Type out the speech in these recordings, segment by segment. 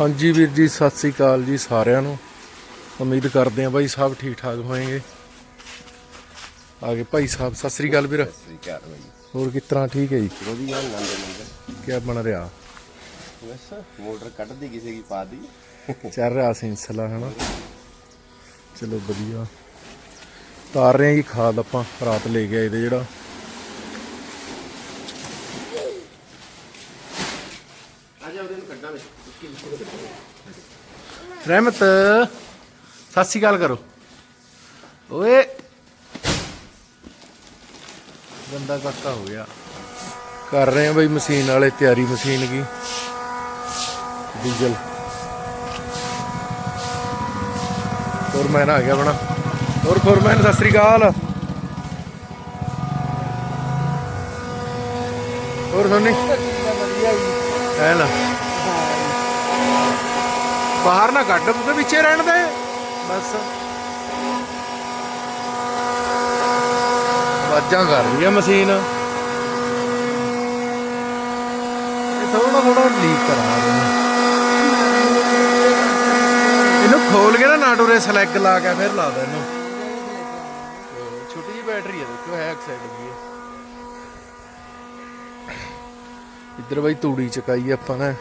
ਹਾਂਜੀ ਵੀਰ ਜੀ ਸਤਿ ਸ੍ਰੀ ਅਕਾਲ ਜੀ ਸਾਰਿਆਂ ਨੂੰ। ਉਮੀਦ ਕਰਦੇ ਹਾਂ ਬਾਈ ਸਭ ਠੀਕ ਠਾਕ ਹੋਣਗੇ ਆਗੇ ਭਾਈ ਸਾਹਿਬ ਸਤਿ ਸ੍ਰੀ ਅਕਾਲ ਵੀਰ। ਸ੍ਰੀ ਅਕਾਲ ਬਾਈ। ਹੋਰ ਕਿਸ ਤਰ੍ਹਾਂ ਠੀਕ ਹੈ ਜੀ? ਵਧੀਆ ਨੰਦ ਨੰਦ। ਕੀ ਬਣ ਰਿਹਾ? ਬਸ ਮੋਟਰ ਕੱਢਦੀ ਕਿਸੇ ਕੀ ਪਾ ਦੀ ਚੱਲ ਰਿਹਾ ਸਿਲਸਿਲਾ ਹਨਾ? ਚਲੋ ਵਧੀਆ। ਤਾਰ ਰਹੇ ਜੀ ਖਾਦ ਆਪਾਂ ਰਾਤ ਲੈ ਕੇ ਆਏ ਤੇ ਜਿਹੜਾ ਆ ਜਾ ਉਹਦੇ ਨੂੰ ਕੱਢਾਂ ਵਿੱਚ ਰਹਿਮਤ, ਸਤਿ ਸ੍ਰੀ ਅਕਾਲ ਕਰੋ। ਓਏ। ਬੰਦਾ ਕੱਟਾ ਹੋ ਗਿਆ। ਕਰ ਰਹੇ ਆ ਬਈ ਮਸ਼ੀਨ ਵਾਲੇ, ਤਿਆਰੀ ਮਸ਼ੀਨ ਕੀ। ਡੀਜ਼ਲ। ਫੋਰਮੈਨ ਆ ਗਿਆ ਬਣਾ ਹੋਰ ਫੋਰਮੈਨ, ਸਤਿ ਸ੍ਰੀ ਅਕਾਲ। ਹੋਰ ਸੋਨੀ? ਹੈ ਨਾ ਬਾਹਰ ਨਾ ਕੱਢ ਉਹਦੇ ਵਿੱਚੇ ਰਹਿਣ ਦੇ। ਬਸ। ਵਾਜਾਂ ਕਰ ਰਹੀ ਹੈ ਮਸ਼ੀਨ। ਇਹ ਥੋੜਾ ਥੋੜਾ ਲੀਕ ਕਰਾ ਰਹੀ ਇਹਨੂੰ ਖੋਲ ਕੇ ਨਾ ਨਾਟੂਰੇ ਸਲੈਗ ਲਾ ਕੇ ਫਿਰ ਲਾ ਦੇ ਇਹਨੂੰ। ਛੋਟੀ ਜਿਹੀ ਬੈਟਰੀ ਹੈ ਦੇਖੋ ਹੈ ਐਕਸਾਈਡ ਦੀ ਹੈ। ਇੱਧਰ ਬਈ ਤੂੜੀ ਚਕਾਈ ਆਪਾਂ ਨੇ।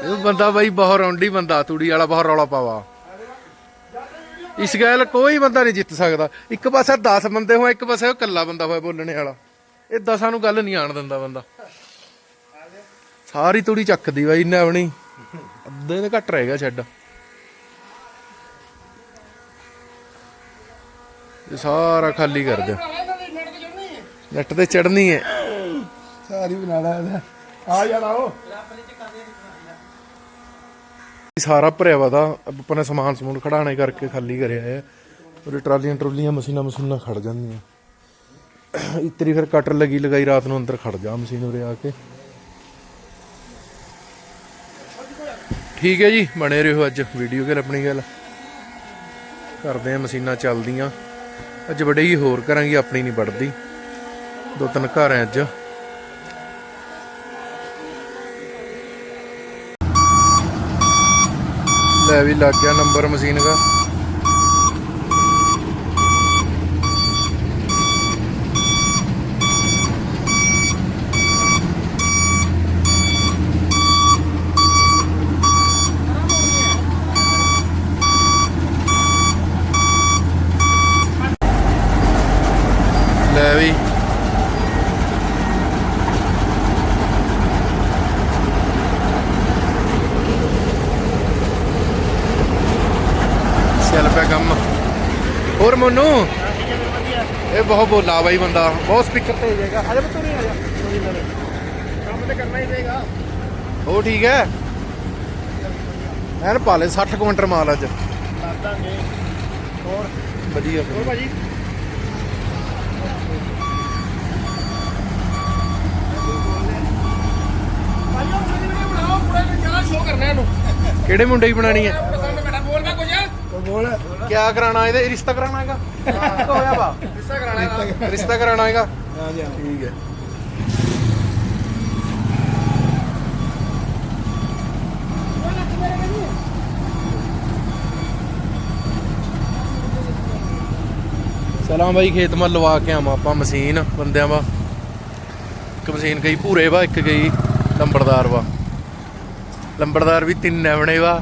ਇਹ ਬੰਦਾ ਬਾਈ ਬਹੁਤ ਰੌਂਡੀ ਬੰਦਾ ਤੂੜੀ ਵਾਲਾ ਬਹੁਤ ਰੌਲਾ ਪਾਵਾ। ਇਸ ਗੱਲ ਕੋਈ ਬੰਦਾ ਨਹੀਂ ਜਿੱਤ ਸਕਦਾ। ਇੱਕ ਪਾਸੇ 10 ਬੰਦੇ ਹੋਏ ਇੱਕ ਪਾਸੇ ਉਹ ਇਕੱਲਾ ਬੰਦਾ ਹੋਇਆ ਬੋਲਣੇ ਵਾਲਾ। ਇਹ ਦਸਾਂ ਨੂੰ ਗੱਲ ਨਹੀਂ ਆਣ ਦਿੰਦਾ ਬੰਦਾ। ਸਾਰੀ ਤੂੜੀ ਚੱਕਦੀ ਬਾਈ ਇਹਨੇ ਆਪਣੀ ਅੱਧੇ ਤੇ ਘੱਟ ਰਹਿ ਗਿਆ ਛੱਡ ਇਹ ਸਾਰਾ ਖਾਲੀ ਕਰ ਦਿਓ। ਨੈਟ ਤੇ ਚੜਨੀ ਹੈ। ਸਾਰੀ ਬਣਾ ਲੈ ਆ ਯਾਰ ਆਓ। ਸਾਰਾ ਭਰਿਆ ਵਾ ਦਾ ਆਪਾਂ ਨੇ ਸਮਾਨ ਸਮੂਨ ਖੜਾਣੇ ਕਰਕੇ ਖਾਲੀ ਕਰਿਆ ਹੈ। ਉਹਦੇ ਟਰਾਲੀਆਂ ਟਰੋਲੀਆਂ ਮਸ਼ੀਨਾਂ ਮਸ਼ੀਨਾਂ ਖੜ ਜਾਂਦੀਆਂ। ਇਤਰੀ ਫਿਰ ਕਟਰ ਲੱਗੀ ਲਗਾਈ ਰਾਤ ਨੂੰ ਅੰਦਰ ਖੜ ਜਾ ਮਸ਼ੀਨ ਉਰੇ ਆ ਕੇ। ਠੀਕ ਹੈ ਜੀ ਬਣੇ ਰਹੋ ਅੱਜ ਵੀਡੀਓ ਗੱਲ ਆਪਣੀ ਗੱਲ। ਕਰਦੇ ਆ ਮਸ਼ੀਨਾਂ ਚੱਲਦੀਆਂ। ਅੱਜ ਬੜੇ ਹੀ ਹੋਰ ਕਰਾਂਗੇ, ਆਪਣੀ ਨਹੀਂ ਵੜਦੀ ਦੋ ਤਿੰਨ ਘਰ ਐ ਅੱਜ। ਲੈ ਵੀ ਲੱਗ ਗਿਆ ਨੰਬਰ ਮਸ਼ੀਨ ਦਾ ਲੈ ਵੀ ਚੱਲ ਪਿਆ ਕੰਮ ਹੋਰ ਮੋਨੂ ਇਹ ਬਹੁਤ ਬੋਲਾ ਬਾਈ ਬੰਦਾ। ਬਹੁਤ ਸਪੀਕਰ ਤੇ ਜਾਏਗਾ ਆ ਜਾ ਬੱਤੂ ਨਹੀਂ ਆ ਜਾ। ਕੰਮ ਤੇ ਕਰਨਾ ਹੀ ਪਏਗਾ। ਉਹ ਠੀਕ ਹੈ? ਐਨ ਪਾ ਲੈ 60 ਕੁਇੰਟਲ ਮਾਲ ਅੱਜ। ਦਾਂਗੇ ਹੋਰ? ਵਧੀਆ। ਹੋਰ ਭਾਜੀ? ਕਿਹੜੇ ਮੁੰਡੇ ਦੀ ਬਣਾਣੀ ਹੈ ਪਸੰਦ ਬੇਟਾ ਬੋਲ ਮੈਂ ਕੁਝ ਬੋਲ ਕਿਆ ਕਰਾਣਾ ਇਹਦੇ? ਰਿਸ਼ਤਾ ਕਰਾਣਾ ਹੈਗਾ? ਹੋਇਆ ਵਾ? ਕਿੱਸਾ ਕਰਾਣਾ ਹੈ ਰਿਸ਼ਤਾ ਕਰਾਣਾ ਹੈਗਾ? ਹਾਂ ਜੀ ਠੀਕ ਹੈ। ਚਲਾਂ ਬਾਈ ਖੇਤ ਮਾ ਲਵਾ ਕੇ ਆਵਾਂ ਆਪਾਂ ਮਸ਼ੀਨ ਬੰਦਿਆਂ ਵਾ। ਇੱਕ ਮਸ਼ੀਨ ਗਈ ਭੂਰੇ ਵਾ ਇੱਕ ਗਈ ਲੰਬੜਦਾਰ ਵਾ। ਲੰਬੜਦਾਰ ਵੀ ਤਿੰਨ ਐਵਣੇ ਵਾ।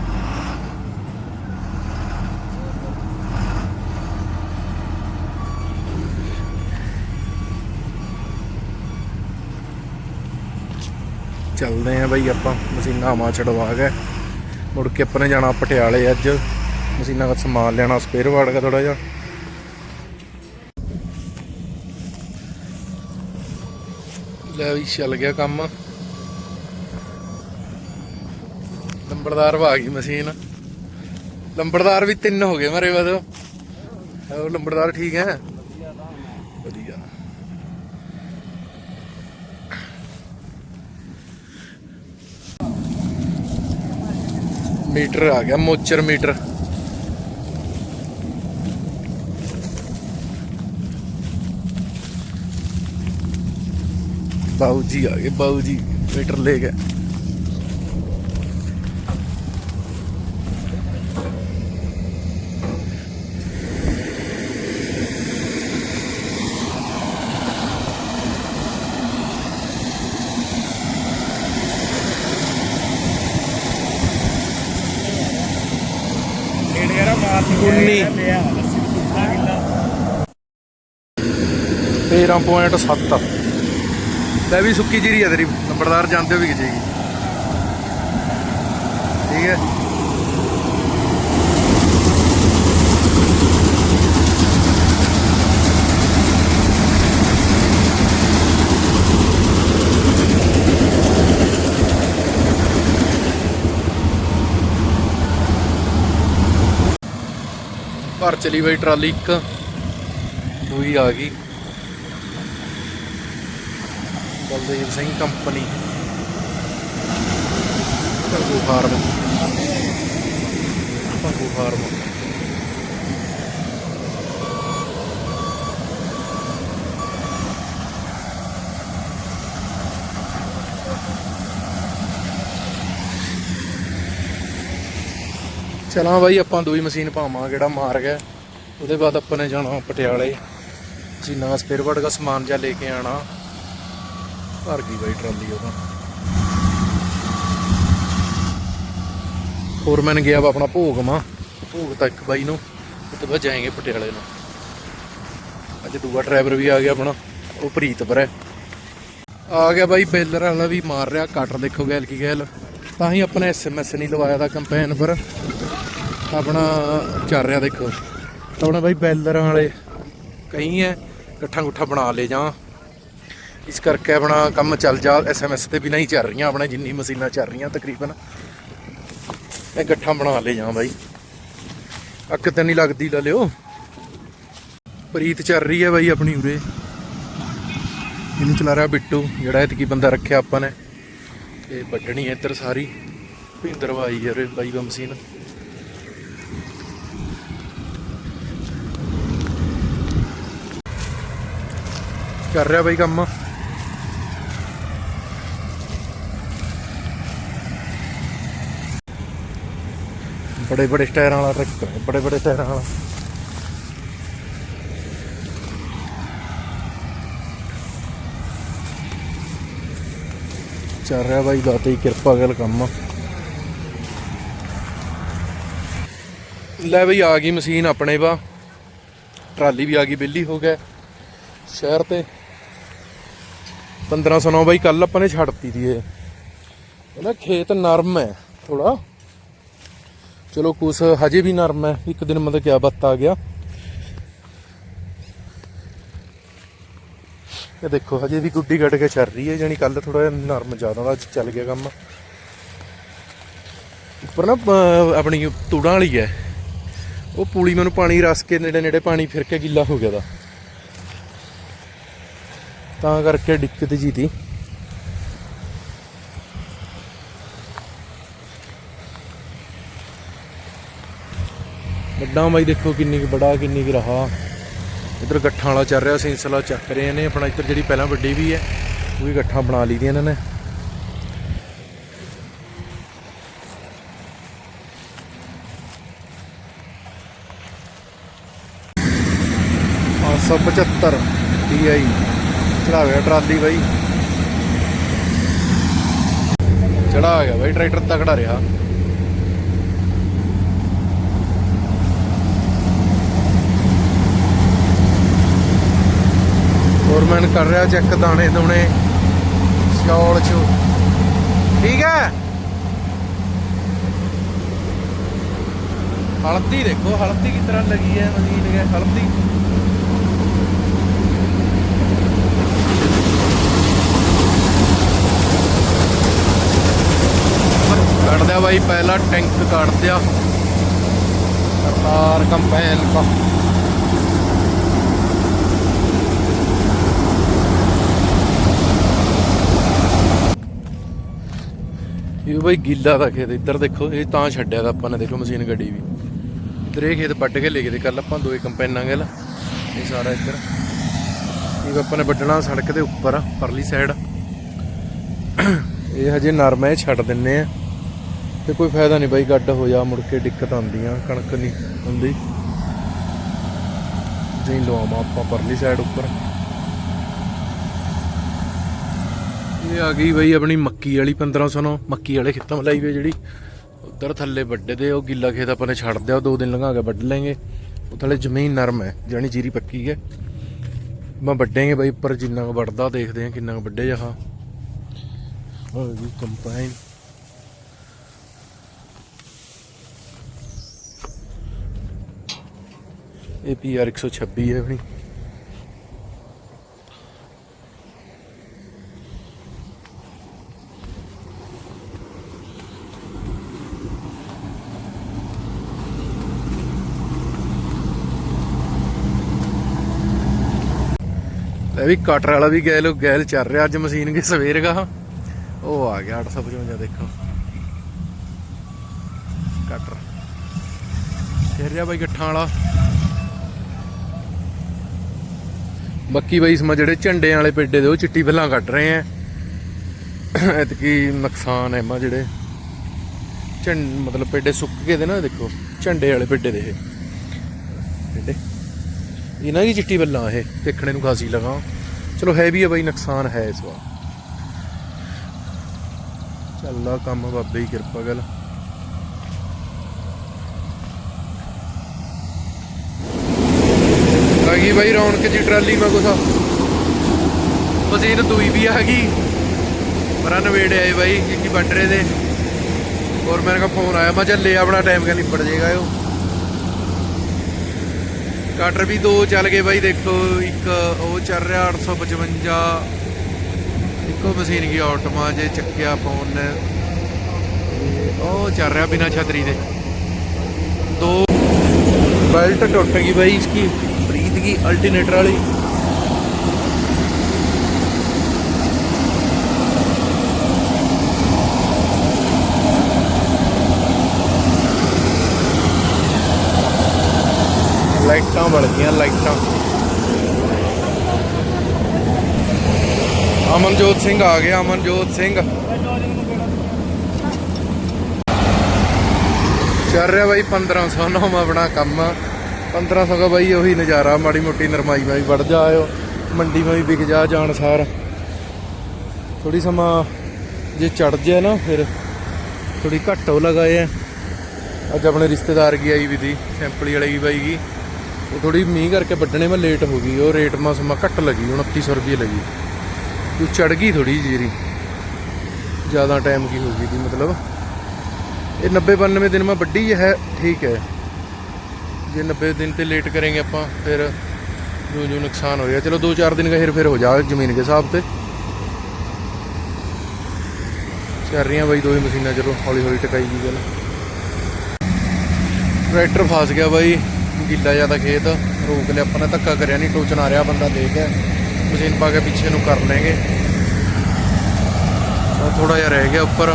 ਚੱਲਦੇ ਆ ਬਈ ਆਪਾਂ, ਮਸ਼ੀਨਾਂ ਮਾ ਛਡਵਾ ਕੇ। ਮੁੜ ਕੇ ਆਪਾਂ ਨੇ ਜਾਣਾ ਪਟਿਆਲੇ ਅੱਜ। ਮਸ਼ੀਨਾਂ ਦਾ ਸਮਾਨ ਲੈਣਾ ਸਪੇਅਰ ਵਾਰਡ ਦਾ ਥੋੜਾ ਜਿਹਾ। ਲੈ ਵੀ ਚੱਲ ਗਿਆ ਕੰਮ। ਲੰਬੜਦਾਰ ਵਾ ਗਈ ਮਸ਼ੀਨ। ਲੰਬੜਦਾਰ ਵੀ ਤਿੰਨ ਹੋ ਗਏ ਮਾਰੇ ਬਾਦ ਉਹ ਲੰਬੜਦਾਰ ਠੀਕ ਹੈ ਵਧੀਆ ਮੀਟਰ ਆ ਗਿਆ ਮੋਚਰ ਮੀਟਰ ਬਾਊ ਜੀ ਆ ਗਏ ਬਾਊ ਜੀ ਮੀਟਰ ਲੈ ਗਏ ਨੇੜੇ ਯਾਰ ਮਾਰ ਉੱਨੀ। ਲਿਆ ਲੱਸੀ ਸੁੱਕਾ ਕਿੱਲਾ 13.7 ਲੈ ਵੀ ਸੁੱਕੀ ਜੀਰੀ ਆ ਤੇਰੀ, ਨੰਬਰਦਾਰ ਜਾਂਦੇ ਹੋ ਵੀ ਕਿਜੇਗੀ ਠੀਕ ਹੈ। ਘਰ ਚਲੀ ਬਈ ਟਰਾਲੀ ਇੱਕ, ਦੂਈ ਆ ਗਈ। Baldev Singh company. Bhangu farm. Bhangu farm. ਚਲਾਂ ਬਾਈ, ਆਪਾਂ ਦੂਈ ਮਸ਼ੀਨ ਪਾਵਾਂ ਕਿਹੜਾ ਮਾਰ ਗਿਆ ਉਹਦੇ ਬਾਅਦ ਆਪਾਂ ਨੇ ਜਾਣਾ ਪਟਿਆਲੇ। ਜੀ ਨਵਾਂ ਸਪੇਅਰ ਪਾਰਟ ਦਾ ਸਮਾਨ ਜਿਹਾ ਲੈ ਕੇ ਆਣਾ ਭਰ ਗਈ ਬਾਈ ਟਰਾਲੀ ਉਹਦਾ। ਫੋਰਮੈਨ ਗਿਆ ਵਾ ਆਪਣਾ ਭੋਗ ਮਾ। ਭੋਗ ਤੱਕ ਬਾਈ ਨੂੰ, ਉਹ ਤੋਂ ਬਾਅਦ ਜਾਏਗੇ ਪਟਿਆਲੇ ਨੂੰ। ਅੱਜ ਦੂਆ ਡਰਾਈਵਰ ਵੀ ਆ ਗਿਆ ਆਪਣਾ, ਉਹ ਪ੍ਰੀਤਪੁਰ ਹੈ। ਆ ਗਿਆ ਬਾਈ ਬੇਲਰ ਵਾਲਾ ਵੀ ਮਾਰ ਰਿਹਾ ਕਟਰ ਦੇਖੋ ਗੈਲ ਕੀ ਗੈਲ। ਤਾਂ ਹੀ ਆਪਣਾ ਐਸਐਮਐਸ ਨਹੀਂ ਲਵਾਇਆ ਦਾ ਕੰਪੈਨ ਪਰ। ਆਪਣਾ ਚੱਲ ਰਿਹਾ ਦੇਖੋ। ਤਾਂ ਆਪਣਾ ਬਾਈ ਬੈਲਰਾਂ ਵਾਲੇ ਕਈ ਹੈ ਇਕੱਠਾ ਗੁੱਠਾ ਬਣਾ ਲੈ ਜਾਂ। ਇਸ ਕਰਕੇ ਆਪਣਾ ਕੰਮ ਚੱਲ ਜਾ ਐਸਐਮਐਸ ਤੇ ਵੀ ਨਹੀਂ ਚੱਲ ਰਹੀਆਂ, ਆਪਣੇ ਜਿੰਨੀ ਮਸ਼ੀਨਾਂ ਚੱਲ ਰਹੀਆਂ ਤਕਰੀਬਨ। ਇਹ ਇਕੱਠਾ ਬਣਾ ਲੈ ਜਾਂ ਬਾਈ। ਅੱਕ ਤੇ ਨਹੀਂ ਲੱਗਦੀ ਲਾ ਲਿਓ। ਪ੍ਰੀਤ ਚੱਲ ਰਹੀ ਹੈ ਬਾਈ ਆਪਣੀ ਉਰੇ। ਇਹਨੂੰ ਚਲਾ ਰਿਹਾ ਬਿੱਟੂ, ਜਿਹੜਾ ਇਤਕੀ ਬੰਦਾ ਰੱਖਿਆ ਆਪਾਂ ਨੇ। ਤੇ ਵੱਢਣੀ ਹੈ ਇੱਧਰ ਸਾਰੀ। ਭਿੰਦਰ ਭਾਈ ਯਾਰ, ਬਾਈ ਦਾ ਮਸ਼ੀਨ। ਕਰ ਰਿਹਾ ਬਾਈ ਕੰਮ। ਬੜੇ ਬੜੇ ਟਾਇਰਾਂ ਵਾਲਾ ਟਰੈਕਟਰ ਹੈ ਬੜੇ ਬੜੇ ਟਾਇਰਾਂ ਵਾਲਾ। ਚੱਲ ਰਿਹਾ ਬਾਈ ਦਾਤੇ ਹੀ ਕਿਰਪਾ ਗੱਲ ਕੰਮ। ਲੈ ਬਈ ਆ ਗਈ ਮਸ਼ੀਨ ਆਪਣੇ ਵਾ ਟਰਾਲੀ ਵੀ ਆ ਗਈ ਬਿੱਲੀ ਹੋ ਗਿਆ। ਸ਼ਹਿਰ ਤੇ 1509 ਬਾਈ ਕੱਲ ਆਪਾਂ ਨੇ ਛੱਡਤੀ ਦੀ ਇਹ। ਇਹਦਾ ਖੇਤ ਨਰਮ ਹੈ ਥੋੜਾ ਚਲੋ ਕੁਛ ਹਜੇ ਵੀ ਨਰਮ ਹੈ, ਇੱਕ ਦਿਨ ਮਤਲਬ ਕਿਆ ਬੱਤ ਆ ਗਿਆ। ਇਹ ਦੇਖੋ, ਹਜੇ ਵੀ ਗੁੱਡੀ ਕੱਢ ਕੇ ਚੱਲ ਰਹੀ ਹੈ ਜਾਨੀ ਕੱਲ ਥੋੜਾ ਜਿਹਾ ਨਰਮ ਜ਼ਿਆਦਾ ਦਾ ਚੱਲ ਗਿਆ ਕੰਮ। ਉੱਪਰ ਨਾ ਆਪਣੀ ਤੂੜਾਂ ਵਾਲੀ ਹੈ। ਉਹ ਪੂਲੀ ਮੈਨੂੰ ਪਾਣੀ ਰਸ ਕੇ ਨੇੜੇ ਨੇੜੇ ਪਾਣੀ ਫਿਰ ਕੇ ਗਿੱਲਾ ਹੋ ਗਿਆ ਦਾ। ਤਾਂ ਕਰਕੇ ਦਿੱਕਤ ਜੀ ਦੀ। ਵੱਡਾ ਬਾਈ ਦੇਖੋ ਕਿੰਨੀ ਕੁ ਬੜਾ, ਕਿੰਨੀ ਕੁ ਰਹਾ। ਇਧਰ ਗੱਠਾਂ ਵਾਲਾ ਚੱਲ ਰਿਹਾ ਸਿੰਸਲਾ ਚੱਕ ਰਹੇ ਨੇ। ਆਪਣਾ ਇੱਧਰ ਜਿਹੜੀ ਪਹਿਲਾਂ ਵੱਡੀ ਵੀ ਹੈ, ਉਹ ਵੀ ਗੱਠਾਂ ਬਣਾ ਲਈ ਦੀਆਂ ਇਹਨਾਂ ਨੇ। ਸੌ 75 DI ਚੜਾ ਗਿਆ ਟਰਾਲੀ ਬਾਈ। ਚੜਾ ਗਿਆ ਬਾਈ, ਟਰੈਕਟਰ ਤਕੜਾ ਰਿਹਾ। ਫੋਰਮੈਨ ਕਰ ਰਿਹਾ, ਚੈੱਕ ਦਾਣੇ ਦੋਣੇ, ਸ਼ੌਲ ਚ। ਠੀਕ ਹੈ? ਹਲਦੀ ਦੇਖੋ, ਹਲਦੀ ਕਿਸ ਤਰ੍ਹਾਂ ਲੱਗੀ ਹੈ ਮਸ਼ੀਨ ਕੇ ਹਲਦੀ। ਕੱਢ ਦਿਆ ਬਾਈ, ਪਹਿਲਾ ਟੈਂਕ ਕੱਢ ਦਿਆ। ਸਰਦਾਰ ਕੰਪੈਨ ਦਾ ਬਾਈ ਗਿੱਲਾ ਦਾ ਖੇਤ ਇੱਧਰ ਦੇਖੋ ਇਹ ਤਾਂ ਛੱਡਿਆ ਦਾ ਆਪਾਂ ਨੇ ਦੇਖੋ ਮਸ਼ੀਨ ਗੱਡੀ ਵੀ। ਇੱਧਰ ਇਹ ਖੇਤ ਵੱਢ ਕੇ ਲੈ ਗਏ ਤੇ ਕੱਲ ਆਪਾਂ ਦੋਏ ਕੰਪੈਨਾਂ ਗੱਲ ਇਹ ਸਾਰਾ ਇੱਧਰ। ਇਹ ਆਪਾਂ ਨੇ ਵੱਢਣਾ ਸੜਕ ਦੇ ਉੱਪਰ ਆ, ਪਰਲੀ ਸਾਈਡ ਇਹ ਹਜੇ ਨਰਮ ਹੈ ਇਹ ਛੱਡ ਦਿੰਨੇ ਆ। ਤੇ ਕੋਈ ਫਾਇਦਾ ਨਹੀਂ ਬਾਈ ਗੱਡ ਹੋ ਜਾ ਮੁੜ ਕੇ ਦਿੱਕਤ ਆਉਂਦੀਆਂ ਕਣਕ ਨਹੀਂ ਹੁੰਦੀ। ਜਿੰ ਲਵਾਵਾਂ ਆਪਾਂ ਪਰਲੀ ਸਾਈਡ ਉੱਪਰ। ਇਹ ਆ ਗਈ ਬਈ ਆਪਣੀ ਮੱਕੀ ਵਾਲੀ 1509 ਮੱਕੀ ਵਾਲੇ ਖੇਤਾਂ ਲਾਈ ਵੇ ਜਿਹੜੀ। ਉਧਰ ਥੱਲੇ ਵੱਡੇ ਦੇ, ਉਹ ਗਿੱਲਾ ਖੇਤ ਆਪਾਂ ਨੇ ਛੱਡ ਦਿਆ ਦੋ ਦਿਨ ਲੰਘਾ ਕੇ ਵੱਢ ਲੈਂਗੇ ਉਹ ਥੱਲੇ ਜ਼ਮੀਨ ਨਰਮ ਹੈ ਜਾਨੀ ਜੀਰੀ ਪੱਕੀ ਹੈ। ਮੈਂ ਵੱਡੇਗੇ ਬਈ ਉੱਪਰ, ਜਿੰਨਾ ਕੁ ਵੱਡਦਾ ਦੇਖਦੇ ਆ ਕਿੰਨਾ ਕੁ ਵੱਡੇ ਜਹਾ ਉਹ ਵੀ ਕੰਪਾਈਨ ਇਹ ਪੀਆਰ 126 ਹੈ ਆਪਣੀ। ਵੀ ਕਟਰ ਵਾਲਾ ਵੀ ਗੈਲ ਗੈਲ ਚੱਲ ਰਿਹਾ ਅੱਜ ਮਸ਼ੀਨ ਕੇ ਸਵੇਰ ਗਾ ਉਹ ਆ ਗਿਆ 855 ਦੇਖੋ। ਕਟਰ ਚੱਲ ਰਿਹਾ ਬਾਈ ਗੱਠਾਂ ਵਾਲਾ। ਬਾਕੀ ਬਾਈ ਸਮਾ ਜਿਹੜੇ ਝੰਡੇ ਵਾਲੇ ਪੇਡੇ ਦੇ, ਉਹ ਚਿੱਟੀ ਬੱਲਾਂ ਕੱਢ ਰਹੇ ਆ। ਐਤਕੀ ਨੁਕਸਾਨ ਹੈ ਮਾ ਜਿਹੜੇ ਝੰ, ਮਤਲਬ ਪੇਡੇ ਸੁੱਕ ਗਏ ਦੇ ਨਾ ਦੇਖੋ, ਝੰਡੇ ਵਾਲੇ ਪੇਡੇ ਦੇ ਇਹ। ਪੇਡੇ। ਇਹਨਾਂ ਦੀ ਚਿੱਟੀ ਬੱਲਾਂ ਇਹ, ਦੇਖਣੇ ਨੂੰ ਖਾਸੀ ਲਗਾ। ਚਲੋ ਹੈ ਵੀ ਬਾਈ, ਨੁਕਸਾਨ ਹੈ ਇਸ ਵਾਰ। ਚੱਲਾ ਕੰਮ, ਬਾਬੇ ਹੀ ਕਿਰਪਾ ਗੱਲ। ਆ ਬਾਈ ਰੌਣਕ ਜੀ ਟਰਾਲੀ, ਮਾ ਕੁਛ ਮਸ਼ੀਨ ਦੂਈ ਵੀ ਆ ਗਈ। ਪਰਾਂ ਨਵੇੜੇ ਆਏ ਬਾਈ ਕਿੰਨੀ ਬੱਟਰੇ ਦੇ ਹੋਰ ਮੇਰੇ ਕਾ ਫੋਨ ਆਇਆ, ਮੈਂ ਚੱਲੇ ਆਪਣਾ ਟਾਈਮ ਕਾ ਨਿਪਟ ਜਾਏਗਾ ਉਹ ਕਟਰ ਵੀ ਦੋ ਚੱਲ ਗਏ ਬਾਈ, ਦੇਖੋ ਇੱਕ ਉਹ ਚੱਲ ਰਿਹਾ 855 ਇੱਕੋ ਮਸ਼ੀਨ ਕੀ ਆਟਮਾ ਜੇ ਚੱਕਿਆ ਫੋਨ ਨੇ। ਉਹ ਚੱਲ ਰਿਹਾ ਬਿਨਾ ਛਤਰੀ ਦੇ। ਦੋ ਬੈਲਟ ਟੁੱਟ ਗਈ ਬਾਈ ਇਸकी ਬਰੀਦ ਕੀ ਅਲਟਰਨੇਟਰ ਵਾਲੀ। ਲਾਈਟਾਂ ਬਲ ਗਈਆਂ ਲਾਈਟਾਂ। ਅਮਨਜੋਤ ਸਿੰਘ ਆ ਗਿਆ, ਅਮਨਜੋਤ ਸਿੰਘ। ਚੱਲ ਰਿਹਾ ਬਾਈ 1500 ਨੌਵਾਂ ਆਪਣਾ ਕੰਮ। 1500 ਦਾ ਬਾਈ ਉਹੀ ਨਜ਼ਾਰਾ, ਮਾੜੀ ਮੋਟੀ ਨਰਮਾਈ ਮੈਂ ਵੀ ਵੜ ਜਾਇਓ ਮੰਡੀ ਮੈਂ ਵੀ ਵਿਕ ਜਾ ਜਾਣ ਸਾਰ। ਥੋੜੀ ਸਮਾਂ ਜੇ ਚੜ ਜਾਏ ਨਾ, ਫਿਰ ਥੋੜੀ ਘੱਟ ਉਹ ਲਗਾਏ ਆ। ਅੱਜ ਆਪਣੇ ਰਿਸ਼ਤੇਦਾਰ ਕੀ ਆਈ ਵੀ ਦੀ, ਸੈਂਪਲੀ ਵਾਲੀ ਵੀ ਬਾਈ ਗਈ ਉਹ ਥੋੜੀ ਮੀਂਹ ਕਰਕੇ ਵੱਢਣੇ ਮੈਂ ਲੇਟ ਹੋ ਗਈ, ਉਹ ਰੇਟ ਮਾ ਘੱਟ ਲੱਗੀ 2900 ਰੁਪਏ ਲੱਗੀ। ਉਹ ਚੜ ਗਈ ਥੋੜੀ ਜੀਰੀ। ਜ਼ਿਆਦਾ ਟਾਈਮ ਕੀ ਹੋ ਗਈ ਦੀ ਮਤਲਬ? ਇਹ 90 92 ਦਿਨ ਮੈਂ ਵੱਡੀ ਹੈ, ਠੀਕ ਹੈ। ਜੇ 90 ਦਿਨ ਤੇ ਲੇਟ ਕरेंगे ਆਪਾਂ, ਫਿਰ ਜੋ ਜੋ ਨੁਕਸਾਨ ਹੋਏਗਾ ਚਲੋ 2-4 ਦਿਨ ਦਾ ਹਿਰ ਫਿਰ ਹੋ ਜਾ ਜ਼ਮੀਨ ਦੇ ਹਿਸਾਬ ਤੇ। ਚੱਲ ਰਹੀਆਂ ਬਾਈ ਦੋਵੇਂ ਮਸ਼ੀਨਾਂ, ਚਲੋ ਹੌਲੀ ਹੌਲੀ ਟਕਾਈ ਗਈ ਗੱਲ। ਟਰੈਕਟਰ ਫਸ ਗਿਆ ਬਾਈ। ਗਿੱਲਾ ਜ਼ਿਆਦਾ ਖੇਤ, ਰੋਕ ਲਿਆ, ਆਪਾਂ ਨੇ ਧੱਕਾ ਕਰਿਆ ਨਹੀਂ ਟੋਚਨ ਆ ਰਿਹਾ ਬੰਦਾ ਦੇ ਕੇ। ਮਸ਼ੀਨ ਪਾ ਕੇ ਪਿੱਛੇ ਨੂੰ ਕਰ ਲੈਂਗੇ ਥੋੜਾ ਜਿਹਾ ਰਹਿ ਗਿਆ ਉੱਪਰ।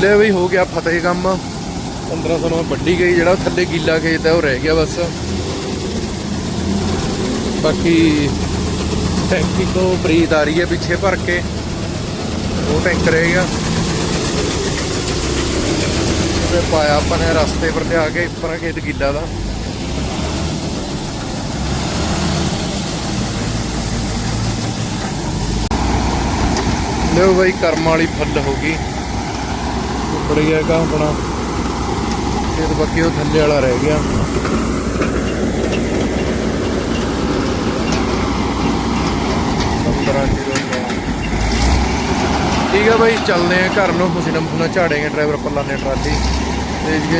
ਲੈ ਵੀ ਹੋ ਗਿਆ ਫਤਿਹ ਕੰਮ। 1500 ਨੂੰ ਵੱਡੀ ਗਈ, ਜਿਹੜਾ ਥੱਲੇ ਗਿੱਲਾ ਖੇਤ ਹੈ, ਉਹ ਰਹਿ ਗਿਆ ਬਸ। ਬਾਕੀ ਟੈਂਕੀ ਤੋਂ ਬਰੀਦ ਆ ਰਹੀ ਹੈ ਪਿੱਛੇ ਭਰ ਕੇ। ਉਹ ਟੈਂਕ ਰਹੇਗਾ ਤੇ ਪਾਇਆ ਆਪਾਂ ਨੇ ਰਸਤੇ ਪਰ ਤੇ ਆ ਕੇ ਉੱਪਰ ਖੇਤ ਗਿੱਲਾ ਦਾ। ਲਿਓ ਬਾਈ, ਕਰਮ ਵਾਲੀ ਫੱਲ ਹੋ ਗਈ। ਉੱਪੜ ਗਿਆ ਕਾ ਆਪਣਾ। ਖੇਤ ਬਾਕੀ ਉਹ ਥੱਲੇ ਵਾਲਾ ਰਹਿ ਗਿਆ ਪੰਦਰਾਂ ਕਿਲੋ ਠੀਕ ਆ ਬਾਈ, ਚੱਲਦੇ ਆ ਘਰ ਨੂੰ। ਖੁਸ਼ੀ ਮਸ਼ੀਨਾਂ ਝਾੜੇਗੇ ਡਰਾਈਵਰ ਪੱਲਾ ਨੇ ਟਰਾਲੀ। ਤੇ ਜੀ,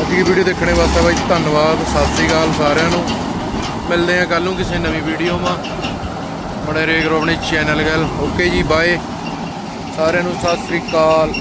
ਅੱਜ ਦੀ ਵੀਡੀਓ ਦੇਖਣੇ ਵਾਸਤੇ ਬਾਈ, ਧੰਨਵਾਦ। ਸਤਿ ਸ੍ਰੀ ਅਕਾਲ ਸਾਰਿਆਂ ਨੂੰ। ਮਿਲਦੇ ਆ ਕੱਲ ਨੂੰ ਕਿਸੇ ਨਵੀਂ ਵੀਡੀਓ ਮਾ ਬਣੇ ਰਹੇ ਰੋਬਣੀ ਚੈਨਲ ਗੱਲ। ਓਕੇ ਜੀ ਬਾਏ ਸਾਰਿਆਂ ਨੂੰ ਸਤਿ ਸ੍ਰੀ ਅਕਾਲ।